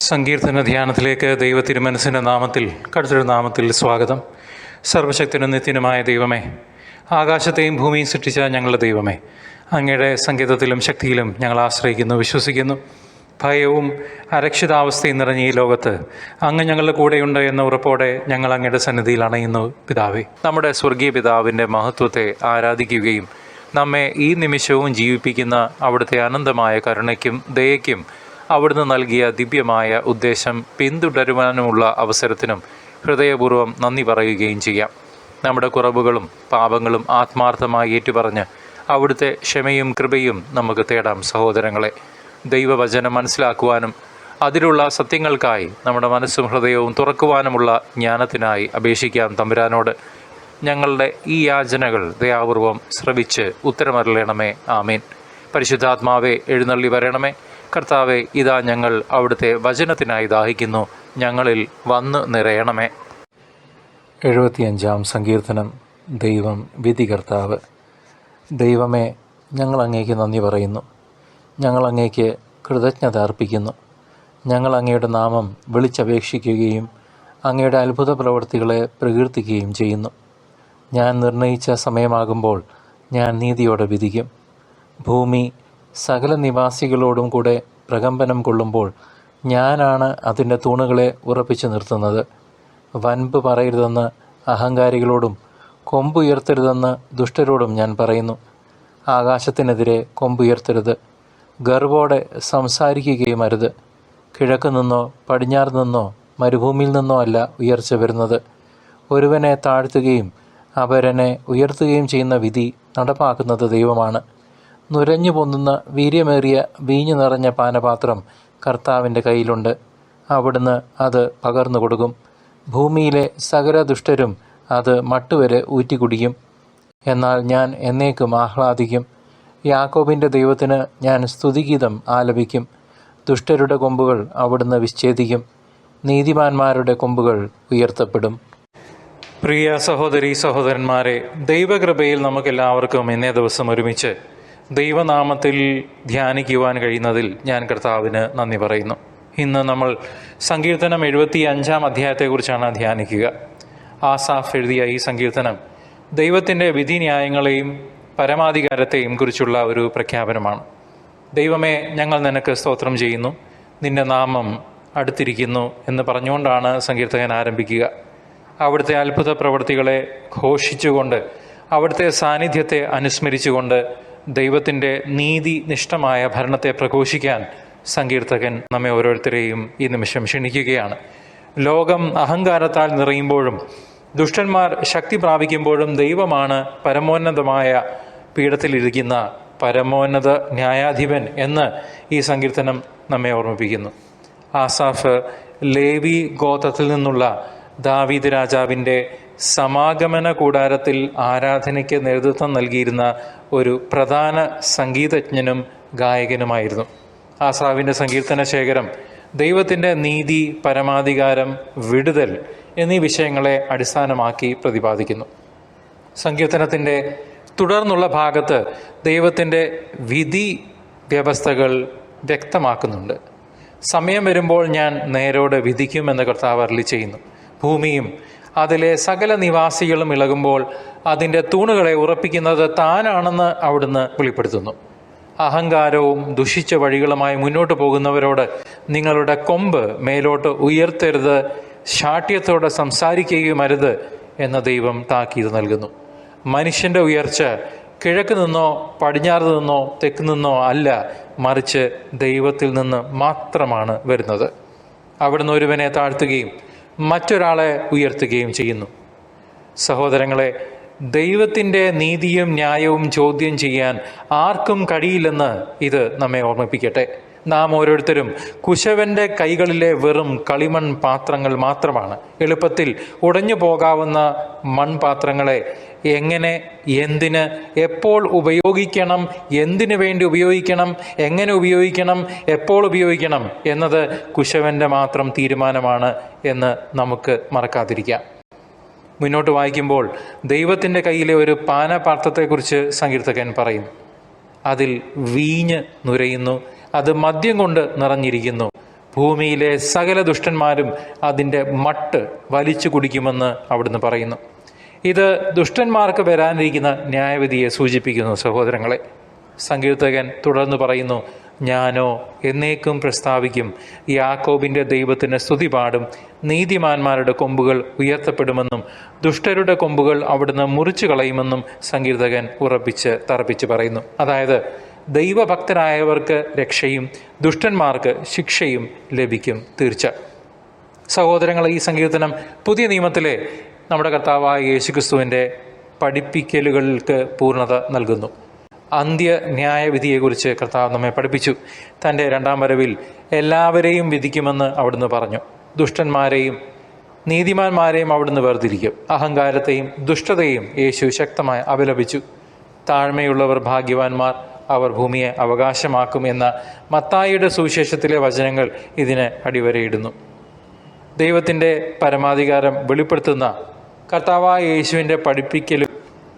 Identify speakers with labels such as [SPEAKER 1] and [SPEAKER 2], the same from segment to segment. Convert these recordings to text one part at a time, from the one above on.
[SPEAKER 1] സങ്കീർത്തന ധ്യാനത്തിലേക്ക് ദൈവ തിരുമനസിന്റെ നാമത്തിൽ കടുത്തൊരു നാമത്തിൽ സ്വാഗതം. സർവശക്തനും നിത്യനുമായ ദൈവമേ ആകാശത്തെയും ഭൂമിയും സൃഷ്ടിച്ച ഞങ്ങളുടെ ദൈവമേ അങ്ങയുടെ സംഗീതത്തിലും ശക്തിയിലും ഞങ്ങൾ ആശ്രയിക്കുന്നു വിശ്വസിക്കുന്നു. ഭയവും അരക്ഷിതാവസ്ഥയും നിറഞ്ഞ ഈ ലോകത്ത് അങ്ങ് ഞങ്ങളുടെ കൂടെയുണ്ട് എന്ന ഉറപ്പോടെ ഞങ്ങൾ അങ്ങയുടെ സന്നിധിയിൽ അണയുന്നു പിതാവേ. നമ്മുടെ സ്വർഗീയ പിതാവിന്റെ മഹത്വത്തെ ആരാധിക്കുകയും നമ്മെ ഈ നിമിഷവും ജീവിപ്പിക്കുന്ന അവിടുത്തെ അനന്തമായ കരുണയ്ക്കും ദയയ്ക്കും അവിടുന്ന് നൽകിയ ദിവ്യമായ ഉദ്ദേശം പിന്തുടരുവാനുമുള്ള അവസരത്തിനും ഹൃദയപൂർവം നന്ദി പറയുകയും ചെയ്യാം. നമ്മുടെ കുറവുകളും പാപങ്ങളും ആത്മാർത്ഥമായി ഏറ്റുപറഞ്ഞ് അവിടുത്തെ ക്ഷമയും കൃപയും നമുക്ക് തേടാം സഹോദരങ്ങളെ. ദൈവവചനം മനസ്സിലാക്കുവാനും അതിലുള്ള സത്യങ്ങൾക്കായി നമ്മുടെ മനസ്സും ഹൃദയവും തുറക്കുവാനുമുള്ള ജ്ഞാനത്തിനായി അപേക്ഷിക്കാം തമ്പുരാനോട്. ഞങ്ങളുടെ ഈ യാചനകൾ ദയാപൂർവം ശ്രവിച്ച് ഉത്തരമരളണമേ. ആമീൻ. പരിശുദ്ധാത്മാവെ എഴുന്നള്ളി വരണമേ. കർത്താവെ ഇതാ ഞങ്ങൾ അവിടുത്തെ വചനത്തിനായി ദാഹിക്കുന്നു. ഞങ്ങളിൽ വന്ന് നിറയണമേ. എഴുപത്തിയഞ്ചാം സങ്കീർത്തനം. ദൈവം വിധി കർത്താവ്. ദൈവമേ ഞങ്ങൾ അങ്ങേക്ക് നന്ദി പറയുന്നു. ഞങ്ങൾ അങ്ങേക്ക് കൃതജ്ഞത അർപ്പിക്കുന്നു. ഞങ്ങൾ അങ്ങയുടെ നാമം വിളിച്ചപേക്ഷിക്കുകയും അങ്ങയുടെ അത്ഭുത പ്രവൃത്തികളെ പ്രകീർത്തിക്കുകയും ചെയ്യുന്നു. ഞാൻ നിർണയിച്ച സമയമാകുമ്പോൾ ഞാൻ നീതിയോടെ വിധിക്കും. ഭൂമി സകല നിവാസികളോടും കൂടെ പ്രകമ്പനം കൊള്ളുമ്പോൾ ഞാനാണ് അതിന്റെ തൂണുകളെ ഉറപ്പിച്ചു നിർത്തുന്നത്. വൻപ് പറയരുതെന്ന് അഹങ്കാരികളോടും കൊമ്പുയർത്തരുതെന്ന് ദുഷ്ടരോടും ഞാൻ പറയുന്നു. ആകാശത്തിനെതിരെ കൊമ്പുയർത്തരുത് ഗർവോടെ സംസാരിക്കുകയും അരുത്. കിഴക്ക് നിന്നോ പടിഞ്ഞാറ് നിന്നോ മരുഭൂമിയിൽ നിന്നോ അല്ല ഉയർച്ച വരുന്നത്. ഒരുവനെ താഴ്ത്തുകയും അപരനെ ഉയർത്തുകയും ചെയ്യുന്ന വിധി നടപ്പാക്കുന്നത് ദൈവമാണ്. നുരഞ്ഞു പൊന്നുന്ന വീര്യമേറിയ വീഞ്ഞു നിറഞ്ഞ പാനപാത്രം കർത്താവിന്റെ കയ്യിലുണ്ട്. അവിടുന്ന് അത് പകർന്നു കൊടുക്കും. ഭൂമിയിലെ സകല ദുഷ്ടരും അത് മട്ടുവരെ ഊറ്റിക്കുടിക്കും എന്നാൽ ഞാൻ എന്നേക്കും ആഹ്ലാദിക്കും. യാക്കോബിന്റെ ദൈവത്തിന് ഞാൻ സ്തുതിഗീതം ആലപിക്കും. ദുഷ്ടരുടെ കൊമ്പുകൾ അവിടുന്ന് വിച്ഛേദിക്കും. നീതിമാന്മാരുടെ കൊമ്പുകൾ ഉയർത്തപ്പെടും. പ്രിയ സഹോദരി സഹോദരന്മാരെ ദൈവകൃപയിൽ നമുക്കെല്ലാവർക്കും ഇന്നേ ദിവസം ഒരുമിച്ച് ദൈവനാമത്തിൽ ധ്യാനിക്കുവാൻ കഴിയുന്നതിൽ ഞാൻ കർത്താവിന് നന്ദി പറയുന്നു. ഇന്ന് നമ്മൾ സങ്കീർത്തനം എഴുപത്തി അഞ്ചാം അധ്യായത്തെക്കുറിച്ചാണ് ധ്യാനിക്കുക. ആസാഫ് എഴുതിയ ഈ സങ്കീർത്തനം ദൈവത്തിന്റെ വിധിന്യായങ്ങളെയും പരമാധികാരത്തെയും കുറിച്ചുള്ള ഒരു പ്രഖ്യാപനമാണ്. ദൈവമേ ഞങ്ങൾ നിനക്ക് സ്തോത്രം ചെയ്യുന്നു. നിന്റെ നാമം അടുത്തിരിക്കുന്നു എന്ന് പറഞ്ഞുകൊണ്ടാണ് സങ്കീർത്തകൻ ആരംഭിക്കുക. അവിടുത്തെ അത്ഭുത പ്രവൃത്തികളെ ഘോഷിച്ചുകൊണ്ട് അവിടുത്തെ സാന്നിധ്യത്തെ അനുസ്മരിച്ചുകൊണ്ട് ദൈവത്തിന്റെ നീതി നിഷ്ഠമായ ഭരണത്തെ പ്രഘോഷിക്കാൻ സങ്കീർത്തകൻ നമ്മെ ഓരോരുത്തരെയും ഈ നിമിഷം ക്ഷണിക്കുകയാണ്. ലോകം അഹങ്കാരത്താൽ നിറയുമ്പോഴും ദുഷ്ടന്മാർ ശക്തി പ്രാപിക്കുമ്പോഴും ദൈവമാണ് പരമോന്നതമായ പീഠത്തിലിരിക്കുന്ന പരമോന്നത ന്യായാധിപൻ എന്ന് ഈ സങ്കീർത്തനം നമ്മെ ഓർമ്മിപ്പിക്കുന്നു. ആസാഫ് ലേവി ഗോത്രത്തിൽ നിന്നുള്ള ദാവീദ് രാജാവിന്റെ സമാഗമന കൂടാരത്തിൽ ആരാധനയ്ക്ക് നേതൃത്വം നൽകിയിരുന്ന ഒരു പ്രധാന സംഗീതജ്ഞനും ഗായകനുമായിരുന്നു. ആസാവിന്റെ സങ്കീർത്തന ശേഖരം ദൈവത്തിന്റെ നീതി പരമാധികാരം വിടുതൽ എന്നീ വിഷയങ്ങളെ അടിസ്ഥാനമാക്കി പ്രതിപാദിക്കുന്നു. സങ്കീർത്തനത്തിന്റെ തുടർന്നുള്ള ഭാഗത്ത് ദൈവത്തിന്റെ വിധി വ്യവസ്ഥകൾ വ്യക്തമാക്കുന്നുണ്ട്. സമയം വരുമ്പോൾ ഞാൻ നേരോടെ വിധിക്കുമെന്ന് കർത്താവ് അരളി ചെയ്യുന്നു. ഭൂമിയും അതിലെ സകല നിവാസികളും ഇളകുമ്പോൾ അതിന്റെ തൂണുകളെ ഉറപ്പിക്കുന്നത് താനാണെന്ന് അവിടുന്ന് വെളിപ്പെടുത്തുന്നു. അഹങ്കാരവും ദുഷിച്ച വഴികളുമായി മുന്നോട്ട് പോകുന്നവരോട് നിങ്ങളുടെ കൊമ്പ് മേലോട്ട് ഉയർത്തരുത് ശാഠ്യത്തോടെ സംസാരിക്കുകയും അരുത് എന്ന ദൈവം താക്കീത് നൽകുന്നു. മനുഷ്യന്റെ ഉയർച്ച കിഴക്ക് നിന്നോ പടിഞ്ഞാറ് നിന്നോ തെക്ക് നിന്നോ അല്ല മറിച്ച് ദൈവത്തിൽ നിന്ന് മാത്രമാണ് വരുന്നത്. അവിടുന്ന് ഒരുവനെ താഴ്ത്തുകയും മറ്റൊരാളെ ഉയർത്തുകയും ചെയ്യുന്നു. സഹോദരങ്ങളെ ദൈവത്തിന്റെ നീതിയും ന്യായവും ചോദ്യം ചെയ്യാൻ ആർക്കും കഴിയില്ലെന്ന് ഇത് നമ്മെ ഓർമ്മിപ്പിക്കട്ടെ. നാം ഓരോരുത്തരും കുശവന്റെ കൈകളിലെ വെറും കളിമൺ പാത്രങ്ങൾ മാത്രമാണ്. എളുപ്പത്തിൽ ഉടഞ്ഞു പോകാവുന്ന മൺപാത്രങ്ങളെ എങ്ങനെ എന്തിന് എപ്പോൾ ഉപയോഗിക്കണം എന്തിനു വേണ്ടി ഉപയോഗിക്കണം എങ്ങനെ ഉപയോഗിക്കണം എപ്പോൾ ഉപയോഗിക്കണം എന്നത് കുശവന്റെ മാത്രം തീരുമാനമാണ് എന്ന് നമുക്ക് മറക്കാതിരിക്കാം. മുന്നോട്ട് വായിക്കുമ്പോൾ ദൈവത്തിന്റെ കയ്യിലെ ഒരു പാനപാത്രത്തെക്കുറിച്ച് സങ്കീർത്തകൻ പറയും. അതിൽ വീഞ്ഞ് നുരയുന്നു അത് മദ്യം കൊണ്ട് നിറഞ്ഞിരിക്കുന്നു. ഭൂമിയിലെ സകല ദുഷ്ടന്മാരും അതിന്റെ മട്ട് വലിച്ചു കുടിക്കുമെന്ന് അവിടുന്ന് പറയുന്നു. ഇത് ദുഷ്ടന്മാർക്ക് വരാനിരിക്കുന്ന ന്യായവിധിയെ സൂചിപ്പിക്കുന്നു സഹോദരങ്ങളെ. സങ്കീർത്തകൻ തുടർന്ന് പറയുന്നു ഞാനോ എന്നേക്കും പ്രസ്താവിക്കും. യാക്കോബിന്റെ ദൈവത്തിന് സ്തുതി പാടും നീതിമാന്മാരുടെ കൊമ്പുകൾ ഉയർത്തപ്പെടുമെന്നും ദുഷ്ടരുടെ കൊമ്പുകൾ അവിടുന്ന് മുറിച്ചു കളയുമെന്നും സംഗീതകൻ ഉറപ്പിച്ച് തറപ്പിച്ച് പറയുന്നു. അതായത് ദൈവഭക്തരായവർക്ക് രക്ഷയും ദുഷ്ടന്മാർക്ക് ശിക്ഷയും ലഭിക്കും തീർച്ച. സഹോദരങ്ങളെ ഈ സങ്കീർത്തനം പുതിയ നിയമത്തിലെ നമ്മുടെ കർത്താവായ യേശുക്രിസ്തുവിന്റെ പഠിപ്പിക്കലുകൾക്ക് പൂർണത നൽകുന്നു. അന്ത്യ ന്യായവിധിയെക്കുറിച്ച് കർത്താവ് നമ്മെ പഠിപ്പിച്ചു. തന്റെ രണ്ടാം വരവിൽ എല്ലാവരെയും വിധിക്കുമെന്ന് അവിടുന്ന് പറഞ്ഞു. ദുഷ്ടന്മാരെയും നീതിമാന്മാരെയും അവിടുന്ന് വേർതിരിക്കും. അഹങ്കാരത്തെയും ദുഷ്ടതയും യേശു ശക്തമായി അപലപിച്ചു. താഴ്മയുള്ളവർ ഭാഗ്യവാന്മാർ അവർ ഭൂമിയെ അവകാശമാക്കും എന്ന മത്തായിയുടെ സുവിശേഷത്തിലെ വചനങ്ങൾ ഇതിന് അടിവരയിടുന്നു. ദൈവത്തിന്റെ പരമാധികാരം വെളിപ്പെടുത്തുന്ന കർത്താവായ യേശുവിന്റെ പഠിപ്പിക്കലും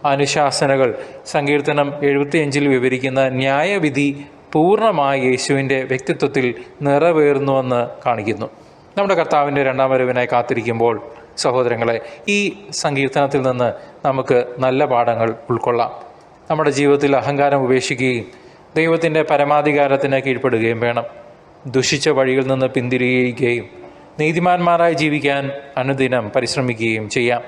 [SPEAKER 1] അനുശാസനകൾ. സങ്കീർത്തനം എഴുപത്തിയഞ്ചിൽ വിവരിക്കുന്ന ന്യായവിധി പൂർണമായി യേശുവിന്റെ വ്യക്തിത്വത്തിൽ നിറവേറുന്നുവെന്ന് കാണിക്കുന്നു. നമ്മുടെ കർത്താവിന്റെ രണ്ടാം വരവിനായി കാത്തിരിക്കുമ്പോൾ സഹോദരങ്ങളെ ഈ സങ്കീർത്തനത്തിൽ നിന്ന് നമുക്ക് നല്ല പാഠങ്ങൾ ഉൾക്കൊള്ളാം. നമ്മുടെ ജീവിതത്തിൽ അഹങ്കാരം ഉപേക്ഷിക്കുകയും ദൈവത്തിന്റെ പരമാധികാരത്തിന് കീഴ്പ്പെടുകയും വേണം. ദുഷിച്ച വഴിയിൽ നിന്ന് പിന്തിരിയുകയും നീതിമാന്മാരായി ജീവിക്കാൻ അനുദിനം പരിശ്രമിക്കുകയും ചെയ്യാം.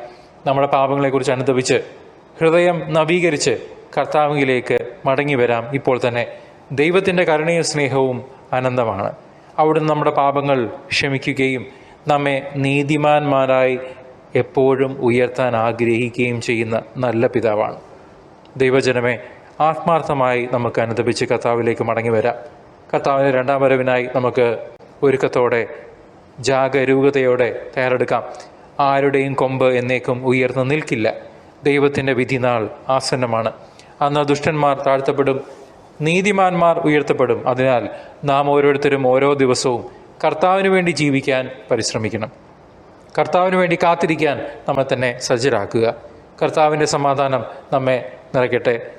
[SPEAKER 1] നമ്മുടെ പാപങ്ങളെക്കുറിച്ച് അനുദപിച്ച് ഹൃദയം നവീകരിച്ച് കർത്താവിലേക്ക് മടങ്ങി വരാം ഇപ്പോൾ തന്നെ ദൈവത്തിന്റെ കരുണയും സ്നേഹവും അനന്തമാണ്. അവിടുന്ന് നമ്മുടെ പാപങ്ങൾ ക്ഷമിക്കുകയും നമ്മെ നീതിമാന്മാരായി എപ്പോഴും ഉയർത്താൻ ആഗ്രഹിക്കുകയും ചെയ്യുന്ന നല്ല പിതാവാണ്. ദൈവജനമേ ആത്മാർത്ഥമായി നമുക്ക് അനുദപിച്ച് കർത്താവിലേക്ക് മടങ്ങി വരാം കർത്താവിന്റെ രണ്ടാം വരവിനായി നമുക്ക് ഒരുക്കത്തോടെ ജാഗരൂകതയോടെ തയ്യാറെടുക്കാം. ആരുടെയും കൊമ്പ് എന്നേക്കും ഉയർന്നു നിൽക്കില്ല. ദൈവത്തിന്റെ വിധിനാൾ ആസന്നമാണ്. അന്ന് ദുഷ്ടന്മാർ താഴ്ത്തപ്പെടും നീതിമാന്മാർ ഉയർത്തപ്പെടും. അതിനാൽ നാം ഓരോരുത്തരും ഓരോ ദിവസവും കർത്താവിന് വേണ്ടി ജീവിക്കാൻ പരിശ്രമിക്കണം. കർത്താവിന് വേണ്ടി കാത്തിരിക്കാൻ നമ്മെ തന്നെ സജ്ജരാക്കുക. കർത്താവിന്റെ സമാധാനം നമ്മെ നിറയ്ക്കട്ടെ.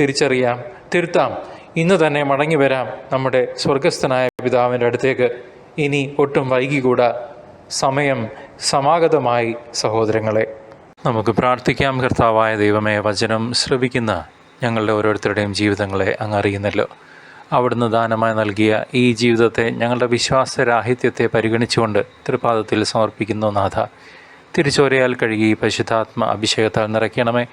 [SPEAKER 1] തിരിച്ചറിയാം തിരുത്താം. ഇന്ന് തന്നെ മടങ്ങി വരാം നമ്മുടെ സ്വർഗസ്ഥനായ പിതാവിന്റെ അടുത്തേക്ക്. ഇനി ഒട്ടും വൈകി വൈകിക്കൂടാ. സമയം സമാഗതമായി സഹോദരങ്ങളെ. നമുക്ക് പ്രാർത്ഥിക്കാം. കർത്താവായ ദൈവമേ വചനം ശ്രവിക്കുന്ന ഞങ്ങളുടെ ഓരോരുത്തരുടെയും ജീവിതങ്ങളെ അങ്ങ് അറിയുന്നല്ലോ. അവിടുന്ന് ദാനമായി നൽകിയ ഈ ജീവിതത്തെ ഞങ്ങളുടെ വിശ്വാസരാഹിത്യത്തെ പരിഗണിച്ചുകൊണ്ട് തൃപാദത്തിൽ സമർപ്പിക്കുന്നു നാഥ. തിരിച്ചോരയാൽ കഴുകി പരിശുദ്ധാത്മ അഭിഷേകത്താൽ നിറയ്ക്കണമേ.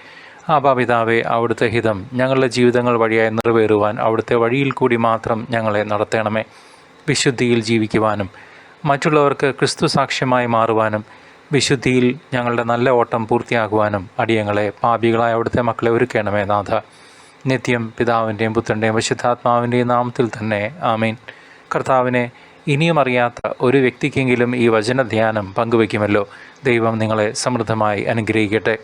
[SPEAKER 1] ആപാപിതാവെ അവിടുത്തെ ഹിതം ഞങ്ങളുടെ ജീവിതങ്ങൾ വഴിയായി നിറവേറുവാൻ അവിടുത്തെ വഴിയിൽ കൂടി മാത്രം ഞങ്ങളെ നടത്തണമേ. വിശുദ്ധിയിൽ ജീവിക്കുവാനും മറ്റുള്ളവർക്ക് ക്രിസ്തു സാക്ഷ്യമായി മാറുവാനും വിശുദ്ധിയിൽ ഞങ്ങളുടെ നല്ല ഓട്ടം പൂർത്തിയാകുവാനും അടിയങ്ങളെ പാപികളായ അവിടുത്തെ മക്കളെ ഒരുക്കണമേ നാഥ. നിത്യം പിതാവിന്റെയും പുത്രന്റെയും വിശുദ്ധാത്മാവിന്റെയും നാമത്തിൽ തന്നെ ആമീൻ. കർത്താവിനെ ഇനിയും അറിയാത്ത ഒരു വ്യക്തിക്കെങ്കിലും ഈ വചനധ്യാനം പങ്കുവയ്ക്കുമല്ലോ. ദൈവം നിങ്ങളെ സമൃദ്ധമായി അനുഗ്രഹിക്കട്ടെ.